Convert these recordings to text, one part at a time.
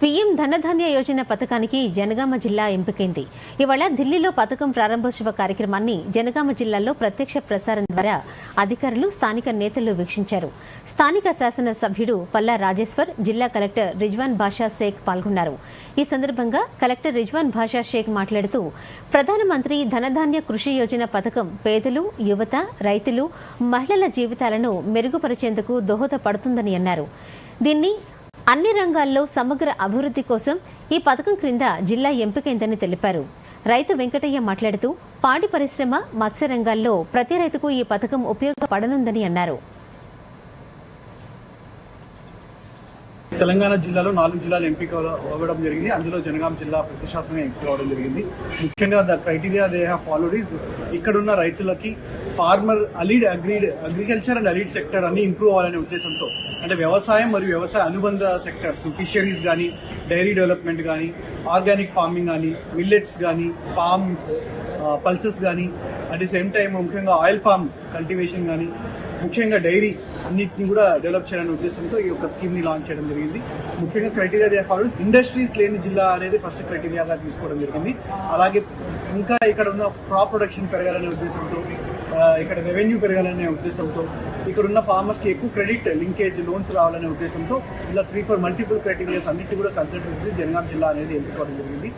PM ధనధాన్య యోజన పథకానికి జనగామ జిల్లా ఎంపికైంది. ఇవాళ ఢిల్లీలో పథకం ప్రారంభోత్సవ కార్యక్రమాన్ని జనగామ జిల్లాలో ప్రత్యక్ష ప్రసారం ద్వారా అధికారులు స్థానిక నేతలు వీక్షించారు. స్థానిక శాసన సభ్యుడు పల్లా రాజేశ్వర్ జిల్లా కలెక్టర్ రిజ్వాన్ భాషా షేక్ పాల్గొన్నారు. ఈ సందర్భంగా కలెక్టర్ రిజ్వాన్ భాషా షేక్ మాట్లాడుతూ ప్రధానమంత్రి ధనధాన్య కృషి యోజన పథకం పేదలు యువత రైతులు మహిళల జీవితాలను మెరుగుపరిచేందుకు దోహదపడుతుందని అన్నారు. దీన్ని అన్ని రంగాల్లో సమగ్ర అభివృద్ధి కోసం ఈ పథకం క్రింద జిల్లా ఎంపికైందని తెలిపారు. రైతు వెంకటయ్య మాట్లాడుతూ పాడి పరిశ్రమ మత్స్య రంగాల్లో ప్రతి రైతుకు ఈ పథకం ఉపయోగపడనుందని అన్నారు. తెలంగాణ జిల్లాలో నాలుగు జిల్లాలు ఎంపిక అవ్వడం జరిగింది. అందులో జనగాం జిల్లా ప్రతిష్టాత్మకంగా ఎంపిక అవ్వడం జరిగింది. ముఖ్యంగా the criteria they have followed is ఇక్కడున్న రైతులకి farmer allied agreed agriculture and allied sector అన్ని ఇంప్రూవ్ అవ్వాలనే ఉద్దేశంతో అంటే వ్యవసాయం మరియు వ్యవసాయ అనుబంధ సెక్టర్స్ ఫిషరీస్ కానీ డైరీ డెవలప్మెంట్ కానీ ఆర్గానిక్ ఫార్మింగ్ కానీ మిల్లెట్స్ కానీ పామ్ పల్సెస్ కానీ అట్ ది సేమ్ టైం ముఖ్యంగా ఆయిల్ పామ్ కల్టివేషన్ కానీ ముఖ్యంగా డైరీ అన్నింటినీ కూడా డెవలప్ చేయాలనే ఉద్దేశంతో ఈ యొక్క స్కీమ్ని లాంచ్ చేయడం జరిగింది. ముఖ్యంగా క్రైటీరియా ఫాలోస్ ఇండస్ట్రీస్ లేని జిల్లా అనేది ఫస్ట్ క్రైటీరియాగా తీసుకోవడం జరిగింది. అలాగే ఇంకా ఇక్కడ ఉన్న క్రాప్ ప్రొడక్షన్ పెరగాలనే ఉద్దేశంతో ఇక్కడ రెవెన్యూ పెరగాలనే ఉద్దేశంతో ఇక్కడ ఉన్న ఫార్మర్స్కి ఎక్కువ క్రెడిట్ లింకేజ్ లోన్స్ రావాలనే ఉద్దేశంతో ఇలా త్రీ ఫోర్ మల్టిపుల్ క్రైటీరియాస్ అన్నిటి కూడా కన్సిడర్ చేసి జనగాం జిల్లా అనేది ఎంపికోవడం జరిగింది.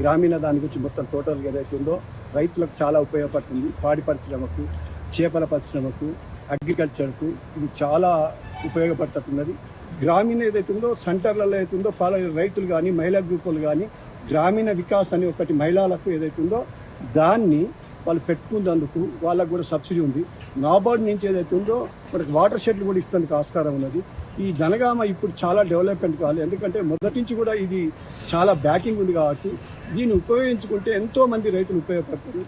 గ్రామీణ దాని గురించి మొత్తం టోటల్గా ఏదైతే ఉందో రైతులకు చాలా ఉపయోగపడుతుంది. పాడి పరిశ్రమకు చేపల పరిశ్రమకు అగ్రికల్చర్కు ఇది చాలా ఉపయోగపడుతున్నది. గ్రామీణ ఏదైతే ఉందో సెంటర్లలో ఏదైతే ఉందో పాల రైతులు కానీ మహిళా గ్రూపులు కానీ గ్రామీణ వికాస్ అని ఒకటి మహిళలకు ఏదైతే ఉందో దాన్ని వాళ్ళు పెట్టుకున్నందుకు వాళ్ళకు కూడా సబ్సిడీ ఉంది. నాబార్డ్ నుంచి ఏదైతే ఉందో మనకి వాటర్ షెడ్లు కూడా ఇస్తానికి ఆస్కారం ఉన్నది. ఈ జనగామ ఇప్పుడు చాలా డెవలప్మెంట్ కావాలి. ఎందుకంటే మొదటి నుంచి కూడా ఇది చాలా బ్యాకింగ్ ఉంది కాబట్టి దీన్ని ఉపయోగించుకుంటే ఎంతో మంది రైతులు ఉపయోగపడతారు.